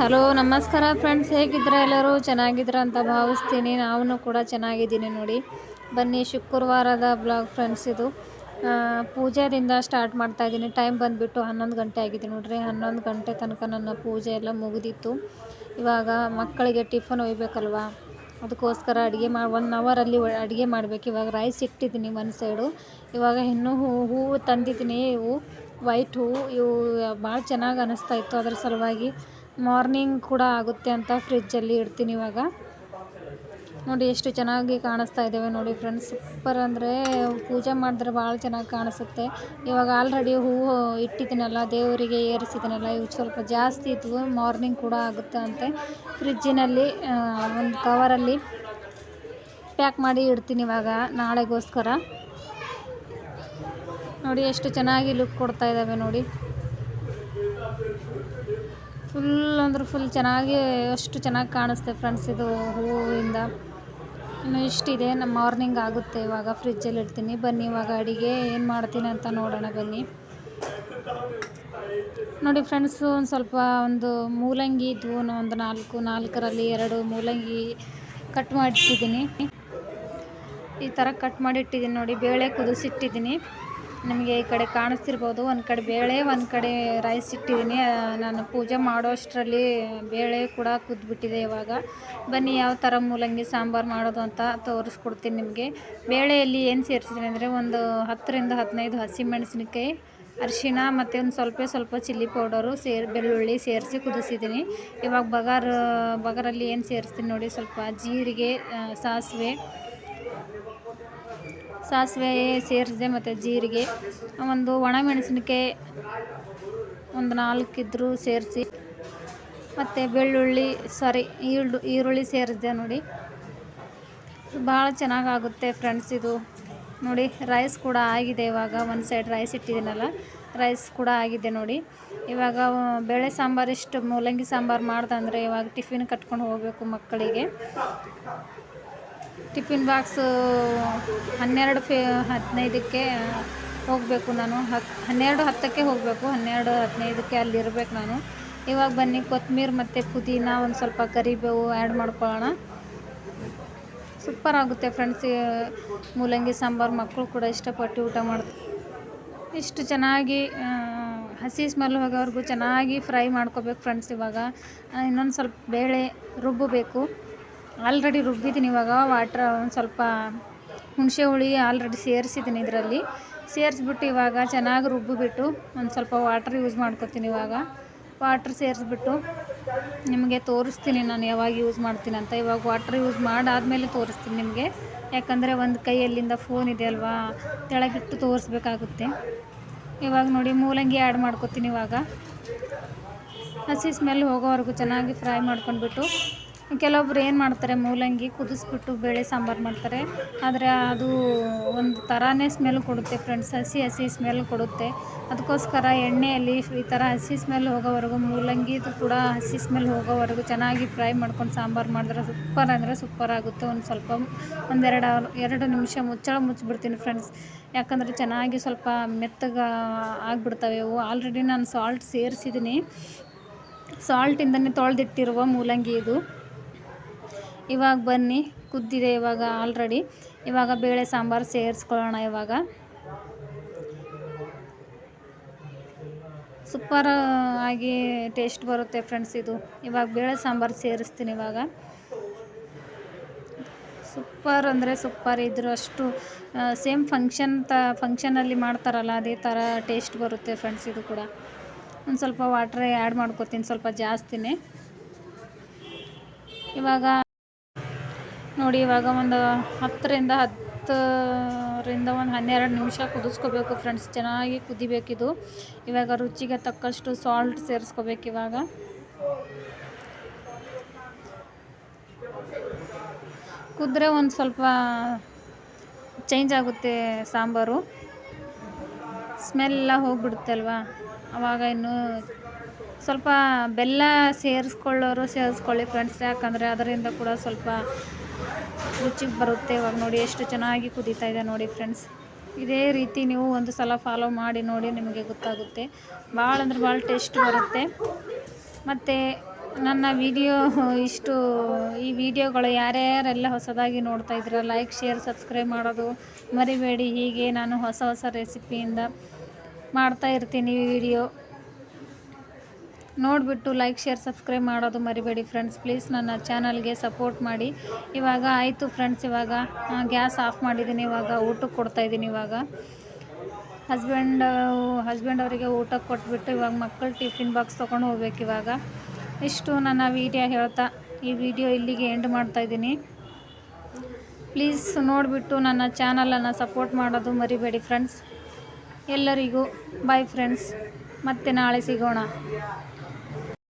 Hello, ನಮಸ್ಕಾರ friends ಹೇಗಿದ್ರೆ ಎಲ್ಲರೂ? ಚೆನ್ನಾಗಿದ್ರ ಅಂತ ಭಾವಿಸ್ತೀನಿ. ನಾವು ಕೂಡ ಚೆನ್ನಾಗಿದ್ದೀನಿ ನೋಡಿ. ಬನ್ನಿ, ಶುಕ್ರವಾರದ ಬ್ಲಾಗ್ ಫ್ರೆಂಡ್ಸ್ ಇದು. ಪೂಜೆಯಿಂದ ಸ್ಟಾರ್ಟ್ ಮಾಡ್ತಾ ಇದ್ದೀನಿ. ಟೈಮ್ ಬಂದುಬಿಟ್ಟು ಹನ್ನೊಂದು ಗಂಟೆ ಆಗಿದೆ ನೋಡ್ರಿ. ಹನ್ನೊಂದು ಗಂಟೆ ತನಕ ನನ್ನ ಪೂಜೆ ಎಲ್ಲ ಮುಗಿದಿತ್ತು. ಇವಾಗ ಮಕ್ಕಳಿಗೆ ಟಿಫನ್ ಒಯ್ಬೇಕಲ್ವಾ? ಅದಕ್ಕೋಸ್ಕರ ಅಡುಗೆ ಮಾ ಒನ್ ಅವರಲ್ಲಿ ಅಡುಗೆ ಮಾಡಬೇಕು. ಇವಾಗ ರೈಸ್ ಇಟ್ಟಿದ್ದೀನಿ ಒಂದು ಸೈಡು ಇವಾಗ ಇನ್ನೂ ಹೂ ಹೂವು ತಂದಿದ್ದೀನಿ. ಇವು ವೈಟ್ ಹೂವು ಇವು ಭಾಳ ಚೆನ್ನಾಗಿ ಅನ್ನಿಸ್ತಾ ಇತ್ತು ಅದ್ರ ಸಲುವಾಗಿ. ಮಾರ್ನಿಂಗ್ ಕೂಡ ಆಗುತ್ತೆ ಅಂತ ಫ್ರಿಜ್ಜಲ್ಲಿ ಇಡ್ತೀನಿ ಇವಾಗ. ನೋಡಿ ಎಷ್ಟು ಚೆನ್ನಾಗಿ ಕಾಣಿಸ್ತಾ ಇದ್ದಾವೆ ನೋಡಿ ಫ್ರೆಂಡ್ಸ್. ಸೂಪರ್ ಅಂದರೆ ಪೂಜೆ ಮಾಡಿದ್ರೆ ಭಾಳ ಚೆನ್ನಾಗಿ ಕಾಣಿಸುತ್ತೆ. ಇವಾಗ ಆಲ್ರೆಡಿ ಹೂವು ಇಟ್ಟಿದ್ದೀನಲ್ಲ, ದೇವರಿಗೆ ಏರಿಸಿದ್ದೀನಲ್ಲ ಇವು ಸ್ವಲ್ಪ ಜಾಸ್ತಿ ಇದ್ವು ಮಾರ್ನಿಂಗ್ ಕೂಡ ಆಗುತ್ತೆ ಅಂತೆ. ಫ್ರಿಜ್ಜಿನಲ್ಲಿ ಒಂದು ಕವರಲ್ಲಿ ಪ್ಯಾಕ್ ಮಾಡಿ ಇಡ್ತೀನಿ ಇವಾಗ ನಾಳೆಗೋಸ್ಕರ. ನೋಡಿ ಎಷ್ಟು ಚೆನ್ನಾಗಿ ಲುಕ್ ಕೊಡ್ತಾ ಇದ್ದಾವೆ ನೋಡಿ. ಫುಲ್ ಅಂದ್ರೆ ಫುಲ್ ಚೆನ್ನಾಗಿ, ಅಷ್ಟು ಚೆನ್ನಾಗಿ ಕಾಣಿಸ್ತೆ ಫ್ರೆಂಡ್ಸ್ ಇದು ಹೂವಿಂದ. ಇನ್ನು ಇಷ್ಟಿದೆ, ನಮ್ಮ ಮಾರ್ನಿಂಗ್ ಆಗುತ್ತೆ ಇವಾಗ ಫ್ರಿಜ್ಜಲ್ಲಿ ಇಡ್ತೀನಿ. ಬನ್ನಿ ಇವಾಗ ಅಡುಗೆ, ಏನು ಮಾಡ್ತೀನಿ ಅಂತ ನೋಡೋಣ ಬನ್ನಿ. ನೋಡಿ ಫ್ರೆಂಡ್ಸು ಒಂದು ಸ್ವಲ್ಪ ಒಂದು ಮೂಲಂಗಿ ಇದ್ವು ಒಂದು ನಾಲ್ಕು, ನಾಲ್ಕರಲ್ಲಿ ಎರಡು ಮೂಲಂಗಿ ಕಟ್ ಮಾಡಿಟ್ಟಿದ್ದೀನಿ ಈ ಥರ ಕಟ್ ಮಾಡಿಟ್ಟಿದ್ದೀನಿ ನೋಡಿ, ಬೇಳೆ ಕುದಿಸಿಟ್ಟಿದ್ದೀನಿ. ನಿಮಗೆ ಈ ಕಡೆ ಕಾಣಿಸ್ತಿರ್ಬೋದು. ಒಂದು ಕಡೆ ಬೇಳೆ, ಒಂದು ಕಡೆ ರೈಸ್ ಇಟ್ಟಿದ್ದೀನಿ. ನಾನು ಪೂಜೆ ಮಾಡೋಷ್ಟರಲ್ಲಿ ಬೇಳೆ ಕೂಡ ಕುದ್ಬಿಟ್ಟಿದೆ ಇವಾಗ. ಬನ್ನಿ ಯಾವ ಥರ ಮೂಲಂಗಿ, ಸಾಂಬಾರು ಮಾಡೋದು ಅಂತ ತೋರಿಸ್ಕೊಡ್ತೀನಿ ನಿಮಗೆ. ಬೇಳೆಯಲ್ಲಿ ಏನು ಸೇರಿಸಿದ್ದೀನಿ ಅಂದರೆ ಒಂದು ಹತ್ತರಿಂದ ಹದಿನೈದು ಹಸಿಮೆಣಸಿನಕಾಯಿ ಅರಿಶಿಣ ಮತ್ತು ಒಂದು ಸ್ವಲ್ಪ ಸ್ವಲ್ಪ ಚಿಲ್ಲಿ ಪೌಡರು ಸೇರಿ, ಬೆಳ್ಳುಳ್ಳಿ ಸೇರಿಸಿ ಕುದಿಸಿದ್ದೀನಿ. ಇವಾಗ ಬಗಾರ್, ಬಗಾರಲ್ಲಿ ಏನು ಸೇರಿಸ್ತೀನಿ ನೋಡಿ, ಸ್ವಲ್ಪ ಜೀರಿಗೆ ಸಾಸಿವೆ ಸಾಸಿವೆ ಸೇರಿಸಿದೆ ಮತ್ತು ಜೀರಿಗೆ. ಒಂದು ಒಣಮೆಣಸಿನಕಾಯಿ ಒಂದು ನಾಲ್ಕು ನಾಲ್ಕಿದ್ರು ಸೇರಿಸಿ, ಮತ್ತು ಬೆಳ್ಳುಳ್ಳಿ ಸಾರಿ ಈರುಳ್ಳಿ ಈರುಳ್ಳಿ ಸೇರಿಸಿದೆ ನೋಡಿ. ಭಾಳ ಚೆನ್ನಾಗಾಗುತ್ತೆ ಫ್ರೆಂಡ್ಸ್ ಇದು. ನೋಡಿ ರೈಸ್ ಕೂಡ ಆಗಿದೆ ಇವಾಗ. ಒಂದು ಸೈಡ್ ರೈಸ್ ಇಟ್ಟಿದ್ದೀನಲ್ಲ ರೈಸ್ ಕೂಡ ಆಗಿದೆ ನೋಡಿ. ಇವಾಗ, ಬೇಳೆ ಸಾಂಬಾರು ಇಷ್ಟು ಮೂಲಂಗಿ ಸಾಂಬಾರು ಮಾಡ್ದಂದರೆ ಇವಾಗ ಟಿಫಿನ್ ಕಟ್ಕೊಂಡು ಹೋಗಬೇಕು ಮಕ್ಕಳಿಗೆ. ಟಿಫಿನ್ ಬಾಕ್ಸು ಹನ್ನೆರಡು ಫೆ, ಹದಿನೈದಕ್ಕೆ ಹೋಗಬೇಕು ನಾನು. ಹತ್ತು ಹನ್ನೆರಡು ಹತ್ತಕ್ಕೆ ಹೋಗಬೇಕು, ಹನ್ನೆರಡು ಹದಿನೈದಕ್ಕೆ ಅಲ್ಲಿರ್ಬೇಕು ನಾನು. ಇವಾಗ ಬನ್ನಿ ಕೊತ್ತಂಬರಿ ಮತ್ತು ಪುದೀನ ಒಂದು ಸ್ವಲ್ಪ ಕರಿಬೇವು ಆ್ಯಡ್ ಮಾಡ್ಕೊಳ್ಳೋಣ. ಸೂಪರ್ ಆಗುತ್ತೆ ಫ್ರೆಂಡ್ಸ್ ಮೂಲಂಗಿ, ಸಾಂಬಾರು ಮಕ್ಕಳು ಕೂಡ ಇಷ್ಟಪಟ್ಟು ಊಟ ಮಾಡ್ತಾರೆ ಇಷ್ಟು ಚೆನ್ನಾಗಿ ಹಸಿ ಸ್ಮೆಲ್ ಹೋಗೋವರೆಗೂ ಚೆನ್ನಾಗಿ ಫ್ರೈ ಮಾಡ್ಕೋಬೇಕು ಫ್ರೆಂಡ್ಸ್ ಇವಾಗ. ಇನ್ನೊಂದು ಸ್ವಲ್ಪ ಬೇಳೆ ರುಬ್ಬಬೇಕು. ಆಲ್ರೆಡಿ ರುಬ್ಬಿದ್ದೀನಿ ಇವಾಗ. ವಾಟ್ರ್ ಒಂದು ಸ್ವಲ್ಪ ಹುಣಸೆ ಹುಳಿ ಆಲ್ರೆಡಿ ಸೇರಿಸಿದ್ದೀನಿ ಇದರಲ್ಲಿ. ಸೇರಿಸ್ಬಿಟ್ಟು ಇವಾಗ ಚೆನ್ನಾಗಿ ರುಬ್ಬಿಬಿಟ್ಟು ಒಂದು ಸ್ವಲ್ಪ ವಾಟ್ರ್ ಯೂಸ್ ಮಾಡ್ಕೊತೀನಿ ಇವಾಗ. ವಾಟ್ರ್ ಸೇರಿಸ್ಬಿಟ್ಟು ನಿಮಗೆ ತೋರಿಸ್ತೀನಿ ನಾನು ಯಾವಾಗ ಯೂಸ್ ಮಾಡ್ತೀನಿ ಅಂತ. ಇವಾಗ ವಾಟ್ರ್ ಯೂಸ್ ಮಾಡಾದಮೇಲೆ ತೋರಿಸ್ತೀನಿ ನಿಮಗೆ. ಯಾಕಂದರೆ ಒಂದು ಕೈಯಲ್ಲಿಂದ ಫೋನ್ ಇದೆ ಅಲ್ವಾ? ಕೆಳಗಿಟ್ಟು ತೋರಿಸ್ಬೇಕಾಗುತ್ತೆ. ಇವಾಗ ನೋಡಿ ಮೂಲಂಗಿ ಆ್ಯಡ್ ಮಾಡ್ಕೊತೀನಿ ಇವಾಗ. ಹಸಿ ಸ್ಮೆಲ್ ಹೋಗೋವರೆಗೂ ಚೆನ್ನಾಗಿ ಫ್ರೈ ಮಾಡ್ಕೊಂಡ್ಬಿಟ್ಟು ಕೆಲವೊಬ್ರು ಏನು ಮಾಡ್ತಾರೆ, ಮೂಲಂಗಿ ಕುದಿಸ್ಬಿಟ್ಟು ಬೇಳೆ ಸಾಂಬಾರು ಮಾಡ್ತಾರೆ. ಆದರೆ ಅದು ಒಂದು ಥರನೇ ಸ್ಮೆಲ್ ಕೊಡುತ್ತೆ ಫ್ರೆಂಡ್ಸ್ ಹಸಿ ಹಸಿ ಸ್ಮೆಲ್ ಕೊಡುತ್ತೆ. ಅದಕ್ಕೋಸ್ಕರ ಎಣ್ಣೆಯಲ್ಲಿ ಈ ಥರ ಹಸಿ ಸ್ಮೆಲ್ ಹೋಗೋವರೆಗೂ, ಮೂಲಂಗಿದು ಕೂಡ ಹಸಿ ಸ್ಮೆಲ್ ಹೋಗೋವರೆಗೂ ಚೆನ್ನಾಗಿ ಫ್ರೈ ಮಾಡ್ಕೊಂಡು ಸಾಂಬಾರು ಮಾಡಿದ್ರೆ ಸೂಪರ್ ಅಂದರೆ ಸೂಪರ್ ಆಗುತ್ತೆ. ಒಂದು ಸ್ವಲ್ಪ ಒಂದೆರಡು ಎರಡು ನಿಮಿಷ ಮುಚ್ಚಳ ಮುಚ್ಚಿಬಿಡ್ತೀನಿ ಫ್ರೆಂಡ್ಸ್ ಯಾಕಂದರೆ ಚೆನ್ನಾಗಿ ಸ್ವಲ್ಪ ಮೆತ್ತಗೆ ಆಗಿಬಿಡ್ತವೆ ಇವು ಆಲ್ರೆಡಿ ನಾನು ಸಾಲ್ಟ್ ಸೇರಿಸಿದ್ದೀನಿ ಸಾಲ್ಟಿಂದನೇ ತೊಳೆದಿಟ್ಟಿರುವ ಮೂಲಂಗಿ ಇದು ಇವಾಗ ಬನ್ನಿ, ಕುದ್ದಿದೆ ಇವಾಗ ಆಲ್ರೆಡಿ ಇವಾಗ ಬೇಳೆ ಸಾಂಬಾರು ಸೇರಿಸ್ಕೊಳ್ಳೋಣ ಇವಾಗ. ಸೂಪರ್ ಆಗಿ ಟೇಸ್ಟ್ ಬರುತ್ತೆ ಫ್ರೆಂಡ್ಸ್ ಇದು. ಇವಾಗ ಬೇಳೆ ಸಾಂಬಾರು ಸೇರಿಸ್ತೀನಿ ಇವಾಗ. ಸೂಪರ್ ಅಂದರೆ ಸೂಪರ್ ಇದ್ರೂ ಅಷ್ಟು ಸೇಮ್ ಫಂಕ್ಷನ್ ತ ಫಂಕ್ಷನಲ್ಲಿ ಮಾಡ್ತಾರಲ್ಲ, ಅದೇ ಥರ ಟೇಸ್ಟ್ ಬರುತ್ತೆ ಫ್ರೆಂಡ್ಸ್ ಇದು ಕೂಡ. ಒಂದು ಸ್ವಲ್ಪ ವಾಟ್ರ್ ಆ್ಯಡ್ ಮಾಡ್ಕೊತೀನಿ ಸ್ವಲ್ಪ ಜಾಸ್ತಿನೇ. ಇವಾಗ ನೋಡಿ, ಇವಾಗ ಒಂದು ಹತ್ತರಿಂದ ಹತ್ತರಿಂದ ಒಂದು ಹನ್ನೆರಡು ನಿಮಿಷ ಕುದಿಸ್ಕೋಬೇಕು ಫ್ರೆಂಡ್ಸ್ ಚೆನ್ನಾಗಿ ಕುದಿಬೇಕಿದು. ಇವಾಗ ರುಚಿಗೆ ತಕ್ಕಷ್ಟು ಸಾಲ್ಟ್ ಸೇರಿಸ್ಕೋಬೇಕು ಇವಾಗ. ಕುದ್ರೆ ಒಂದು ಸ್ವಲ್ಪ ಚೇಂಜ್ ಆಗುತ್ತೆ ಸಾಂಬಾರು. ಸ್ಮೆಲ್ಲ ಹೋಗ್ಬಿಡುತ್ತೆ ಅಲ್ವಾ? ಆವಾಗ ಇನ್ನು ಸ್ವಲ್ಪ ಬೆಲ್ಲ ಸೇರಿಸ್ಕೊಳ್ಳೋರು ಸೇರಿಸ್ಕೊಳ್ಳಿ ಫ್ರೆಂಡ್ಸ್ ಯಾಕಂದರೆ ಅದರಿಂದ ಕೂಡ ಸ್ವಲ್ಪ ರುಚಿಗೆ ಬರುತ್ತೆ. ಇವಾಗ ನೋಡಿ ಎಷ್ಟು ಚೆನ್ನಾಗಿ ಕುದೀತಾ ಇದೆ ನೋಡಿ ಫ್ರೆಂಡ್ಸ್. ಇದೇ ರೀತಿ ನೀವು ಒಂದು ಸಲ ಫಾಲೋ ಮಾಡಿ ನೋಡಿ ನಿಮಗೆ ಗೊತ್ತಾಗುತ್ತೆ. ಭಾಳ ಅಂದ್ರೆ ಭಾಳ ಟೇಸ್ಟ್ ಬರುತ್ತೆ. ಮತ್ತು ನನ್ನ ವಿಡಿಯೋ ಇಷ್ಟು, ಈ ವಿಡಿಯೋಗಳು ಯಾರ್ಯಾರೆಲ್ಲ ಹೊಸದಾಗಿ ನೋಡ್ತಾ ಇದ್ದೀರ ಲೈಕ್ ಶೇರ್ ಸಬ್ಸ್ಕ್ರೈಬ್ ಮಾಡೋದು ಮರಿಬೇಡಿ. ಹೀಗೆ ನಾನು ಹೊಸ ಹೊಸ ರೆಸಿಪಿಯಿಂದ ಮಾಡ್ತಾ ಇರ್ತೀನಿ ವಿಡಿಯೋ ನೋಡಿಬಿಟ್ಟು ಲೈಕ್ ಶೇರ್ ಸಬ್ಸ್ಕ್ರೈಬ್ ಮಾಡೋದು ಮರಿಬೇಡಿ ಫ್ರೆಂಡ್ಸ್ ಪ್ಲೀಸ್ ನನ್ನ ಚಾನಲ್ಗೆ ಸಪೋರ್ಟ್ ಮಾಡಿ. ಇವಾಗ ಆಯಿತು ಫ್ರೆಂಡ್ಸ್ ಇವಾಗ ಗ್ಯಾಸ್ ಆಫ್ ಮಾಡಿದ್ದೀನಿ. ಇವಾಗ ಊಟಕ್ಕೆ ಕೊಡ್ತಾಯಿದ್ದೀನಿ ಇವಾಗ. ಹಸ್ಬೆಂಡ್ ಹಸ್ಬೆಂಡ್ ಅವರಿಗೆ ಊಟ ಕೊಟ್ಬಿಟ್ಟು ಇವಾಗ ಮಕ್ಕಳು ಟಿಫಿನ್ ಬಾಕ್ಸ್ ತೊಗೊಂಡು ಹೋಗ್ಬೇಕು ಇವಾಗ. ಇಷ್ಟು ನನ್ನ ವಿಡಿಯೋ ಹೇಳ್ತಾ, ಈ ವಿಡಿಯೋ ಇಲ್ಲಿಗೆ ಎಂಡ್ ಮಾಡ್ತಾಯಿದ್ದೀನಿ ಪ್ಲೀಸ್ ನೋಡಿಬಿಟ್ಟು ನನ್ನ ಚಾನಲನ್ನು ಸಪೋರ್ಟ್ ಮಾಡೋದು ಮರಿಬೇಡಿ ಫ್ರೆಂಡ್ಸ್ ಎಲ್ಲರಿಗೂ ಬಾಯ್ ಫ್ರೆಂಡ್ಸ್ ಮತ್ತೆ ನಾಳೆ ಸಿಗೋಣ.